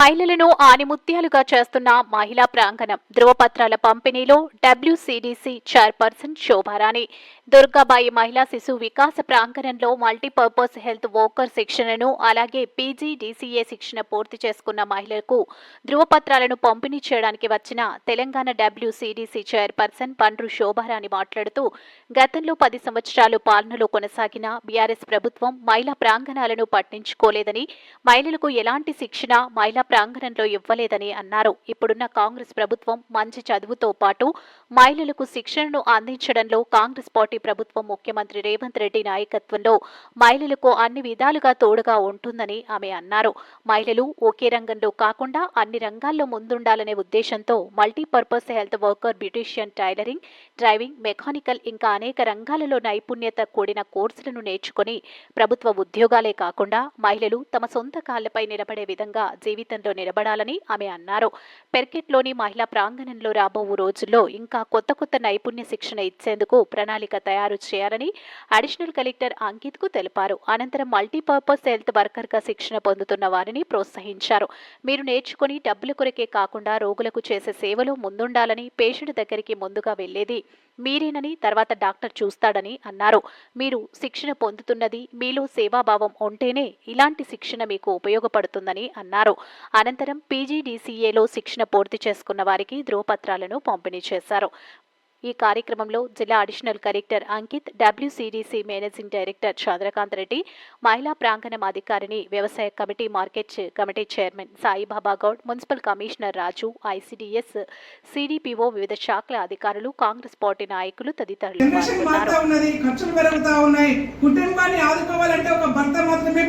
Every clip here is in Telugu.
మహిళలను ఆనిముత్యాలుగా చేస్తున్న మహిళా ప్రాంగణం ధృవపత్రాల పంపిణీలో డబ్ల్యూసీడీసీ చైర్పర్సన్ శోభారాణి. దుర్గాబాయి మహిళా శిశు వికాస ప్రాంగణంలో మల్టీపర్పస్ హెల్త్ వర్కర్ శిక్షణను అలాగే పీజీడీసీఏ శిక్షణ పూర్తి చేసుకున్న మహిళలకు ధృవపత్రాలను పంపిణీ చేయడానికి వచ్చిన తెలంగాణ డబ్ల్యూసీడీసీ చైర్పర్సన్ పండ్రు శోభారాణి మాట్లాడుతూ గతంలో పది సంవత్సరాలు పాలనలో కొనసాగిన బీఆర్ఎస్ ప్రభుత్వం మహిళా ప్రాంగణాలను పట్టించుకోలేదని మహిళలకు ఎలాంటి శిక్షణ మహిళా ప్రాంగణంలో ఇవ్వలేదని అన్నారు. ఇప్పుడున్న కాంగ్రెస్ ప్రభుత్వం మంచి చదువుతో పాటు మహిళలకు శిక్షణను అందించడంలో కాంగ్రెస్ పార్టీ ప్రభుత్వం ముఖ్యమంత్రి రేవంత్ రెడ్డి నాయకత్వంలో మహిళలకు అన్ని విధాలుగా తోడుగా ఉంటుందని ఆమె అన్నారు. మహిళలు ఒకే రంగంలో కాకుండా అన్ని రంగాల్లో ముందుండాలనే ఉద్దేశంతో multipurpose health worker beautician tailoring driving mechanical ఇంకా అనేక రంగాలలో నైపుణ్యత కూడిన కోర్సులను నేర్చుకుని ప్రభుత్వ ఉద్యోగాలే కాకుండా మహిళలు తమ సొంత కాళ్ళపై నిలబడే విధంగా జీవితం జీవితంలో నిలబడాలని ఆమె అన్నారు. పెర్కెట్లోని మహిళా ప్రాంగణంలో రాబో రోజుల్లో ఇంకా కొత్త కొత్త నైపుణ్య శిక్షణ ఇచ్చేందుకు ప్రణాళిక తయారు చేయాలని అడిషనల్ కలెక్టర్ అంకిత్కు తెలిపారు. అనంతరం మల్టీపర్పస్ హెల్త్ వర్కర్గా శిక్షణ పొందుతున్న వారిని ప్రోత్సహించారు. మీరు నేర్చుకుని డబ్బుల కొరకే కాకుండా రోగులకు చేసే సేవలో ముందుండాలని పేషెంట్ దగ్గరికి ముందుగా వెళ్ళేది మీరేనని తర్వాత డాక్టర్ చూస్తాడని అన్నారు. మీరు శిక్షణ పొందుతున్నది మీలో సేవాభావం ఉంటేనే ఇలాంటి శిక్షణ మీకు ఉపయోగపడుతుందని అన్నారు. అనంతరం పీజీడీసీఏలో శిక్షణ పూర్తి చేసుకున్న వారికి ధృవపత్రాలను పంపిణీ చేశారు. ఈ కార్యక్రమంలో జిల్లా additional collector Ankit WCDC managing director Chandrakanth Reddy మహిళా ప్రాంగణం అధికారిని వ్యవసాయ committee market committee chairman Saibaba Goud municipal commissioner Raju ICDS CDPO వివిధ శాఖల అధికారులు కాంగ్రెస్ పార్టీ నాయకులు తదితరులు కుటుంబాన్ని ఆదుకోవాలంటే ఒక భర్త మాత్రమే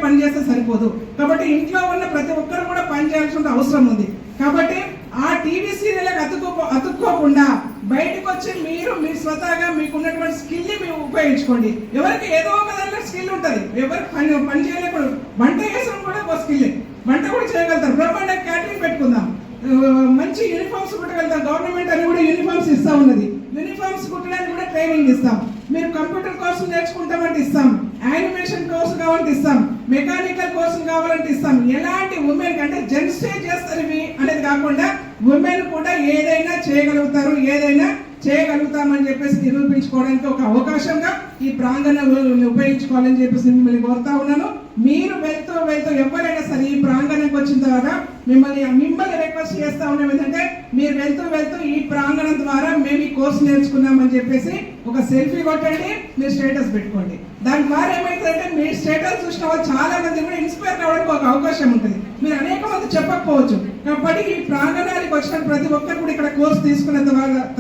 సరిపోదు. కాబట్టి ఇంట్లో ఉన్న ప్రతి ఒక్కరు కూడా పని చేయాల్సిన అవసరం ఉంది. కాబట్టి ఆ టీవీ సీరియల్కి అతుక్కో అతుక్కోకుండా బయటకు వచ్చి మీరు మీ స్వతహాగా మీకు ఉన్నటువంటి మీరు ఉపయోగించుకోండి. ఎవరికి ఏదో ఒక దాంట్లో స్కిల్ ఉంటుంది. ఎవరు పని పని చేయలేకూడదు వంట చేసిన కూడా ఒక స్కిల్ వంట కూడా చేయగలుగుతారు బ్రహ్మాండ క్యాటరింగ్ పెట్టుకుందాం. మంచి యూనిఫామ్స్ కుట్టగలుగుతాం. గవర్నమెంట్ అని కూడా యూనిఫామ్స్ ఇస్తా ఉన్నది. యూనిఫామ్స్ కుట్టడానికి కూడా ట్రైనింగ్ ఇస్తాం. మీరు కంప్యూటర్ కోర్సు నేర్చుకుంటామంటే ఇస్తాం. కావాలంటే ఇస్తాం. మెకానికల్ కోర్సులు కావాలంటే ఇస్తాం. ఎలాంటి ఉమెన్ అంటే జెంట్సే చేస్తారు ఇవి అనేది కాకుండా ఉమెన్ కూడా ఏదైనా చేయగలుగుతారు ఏదైనా చేయగలుగుతామని చెప్పేసి నిరూపించుకోవడానికి ఒక అవకాశంగా ఈ ప్రాంగణం ఉపయోగించుకోవాలని చెప్పేసి మిమ్మల్ని కోరుతా ఉన్నాను. మీరు వెళ్తూ వెళ్తూ ఎవరైనా సరే ఈ ప్రాంగణంకి వచ్చిన తర్వాత మిమ్మల్ని మిమ్మల్ని రిక్వెస్ట్ చేస్తా ఉన్నాం. ఏంటంటే మీరు వెళ్తూ వెళ్తూ ఈ ప్రా కోర్సు నేర్చుకున్నామని చెప్పేసి ఒక సెల్ఫీ కొట్టండి మీరు స్టేటస్ పెట్టుకోండి. దాని ద్వారా ఏమైతుందంటే మీ స్టేటస్ చూసిన వాళ్ళు చాలా మంది కూడా ఇన్స్పైర్ అవ్వడానికి ఒక అవకాశం ఉంటుంది. మీరు అనేక మంది చెప్పకపోవచ్చు కాబట్టి ఈ ప్రాంగణానికి వచ్చిన ప్రతి ఒక్కరు కూడా ఇక్కడ కోర్సు తీసుకున్న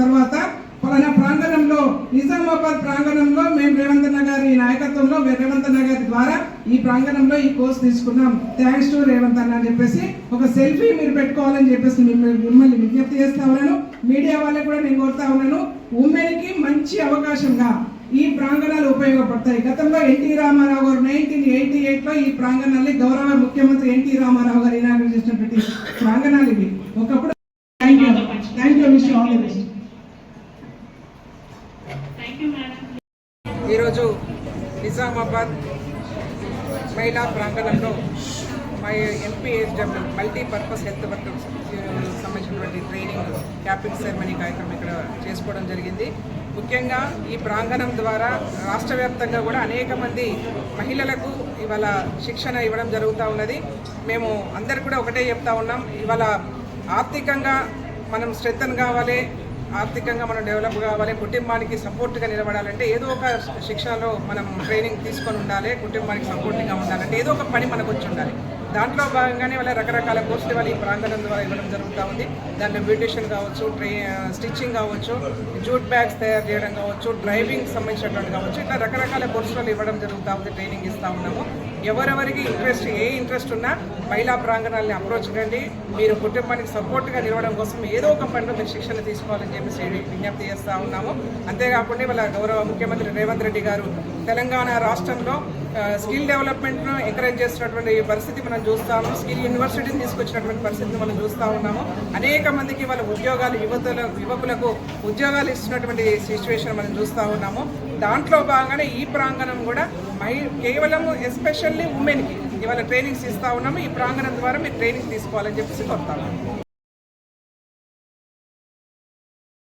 తర్వాత పలానా ప్రాంగణంలో నిజామాబాద్ ప్రాంగణంలో మేము రేవంత్ అన్న గారి నాయకత్వంలో మేము రేవంత్ అన్న గారి ద్వారా ఈ ప్రాంగణంలో ఈ కోర్స్ తీసుకున్నాం. థ్యాంక్స్ టు రేవంత్ అన్న అని చెప్పేసి ఒక సెల్ఫీ మీరు పెట్టుకోవాలని చెప్పేసి మిమ్మల్ని మిమ్మల్ని విజ్ఞప్తి చేస్తా ఉన్నాను. మీడియా వాళ్ళకి కూడా నేను కోరుతా ఉన్నాను. ఉమెన్కి మంచి అవకాశంగా ఈ ప్రాంగణాలు ఉపయోగపడతాయి. గతంలో ఎన్టీ రామారావు గారు నైన్టీన్ ఎయిటీ ఎయిట్లో ఈ ప్రాంగణాన్ని గౌరవ ముఖ్యమంత్రి ఎన్టీ రామారావు గారు ఇనాగ్రేట్ చేసినటువంటి ప్రాంగణాలు ఇవి. ఒకప్పుడు thank you thank you wish all the best ఈరోజు నిజామాబాద్ మహిళా ప్రాంగణంలో my MPHW multipurpose health workers సంబంధించినటువంటి ట్రైనింగ్ క్యాపింగ్ సెరమనీ కార్యక్రమం ఇక్కడ చేసుకోవడం జరిగింది. ముఖ్యంగా ఈ ప్రాంగణం ద్వారా రాష్ట్ర వ్యాప్తంగా కూడా అనేక మంది మహిళలకు ఇవాళ శిక్షణ ఇవ్వడం జరుగుతూ ఉన్నది. మేము అందరు కూడా ఒకటే చెప్తా ఉన్నాం. ఇవాళ ఆర్థికంగా మనం స్ట్రెంగ్ కావాలి. ఆర్థికంగా మనం డెవలప్ కావాలి కుటుంబానికి సపోర్ట్గా నిలబడాలంటే ఏదో ఒక శిక్షణలో మనం ట్రైనింగ్ తీసుకొని ఉండాలి కుటుంబానికి సపోర్టింగ్గా ఉండాలంటే ఏదో ఒక పని మనకు వచ్చి ఉండాలి. దాంట్లో భాగంగానే వాళ్ళ రకరకాల కోర్సులు వాళ్ళు ఈ ప్రాంగణం ద్వారా ఇవ్వడం జరుగుతూ ఉంది. దాంట్లో బ్యూటిషియన్ కావచ్చు ట్రై స్టిచ్చింగ్ కావచ్చు జూట్ బ్యాగ్స్ తయారు చేయడం కావచ్చు డ్రైవింగ్ సంబంధించినటువంటి కావచ్చు ఇట్లా రకరకాల కోర్సులు ఇవ్వడం జరుగుతూ ఉంది ట్రైనింగ్ ఇస్తూ ఉన్నాము. ఎవరెవరికి ఇంట్రెస్ట్ ఏ ఇంట్రెస్ట్ ఉన్నా మహిళా ప్రాంగణాలని అప్రోచ్ కండి. మీరు కుటుంబానికి సపోర్ట్గా నిలవడం కోసం ఏదో ఒక పనిలో మీరు శిక్షణ తీసుకోవాలని చెప్పేసి విజ్ఞప్తి చేస్తూ ఉన్నాము. అంతేకాకుండా వాళ్ళ గౌరవ ముఖ్యమంత్రి రేవంత్ రెడ్డి గారు తెలంగాణ రాష్ట్రంలో స్కిల్ డెవలప్మెంట్ను ఎంకరేజ్ చేస్తున్నటువంటి పరిస్థితి మనం చూస్తాము స్కిల్ యూనివర్సిటీని తీసుకొచ్చినటువంటి పరిస్థితిని మనం చూస్తూ ఉన్నాము. అనేక మందికి వాళ్ళ ఉద్యోగాలు యువతుల యువకులకు ఉద్యోగాలు ఇస్తున్నటువంటి సిచ్యువేషన్ మనం చూస్తూ ఉన్నాము. దాంట్లో భాగంగానే ఈ ప్రాంగణం కూడా మహి కేవలం ఎస్పెషల్లీ ఉమెన్కి ఇవాళ ట్రైనింగ్స్ ఇస్తా ఉన్నాము. ఈ ప్రాంగణం ద్వారా మీరు ట్రైనింగ్ తీసుకోవాలని చెప్పేసి కొడతాము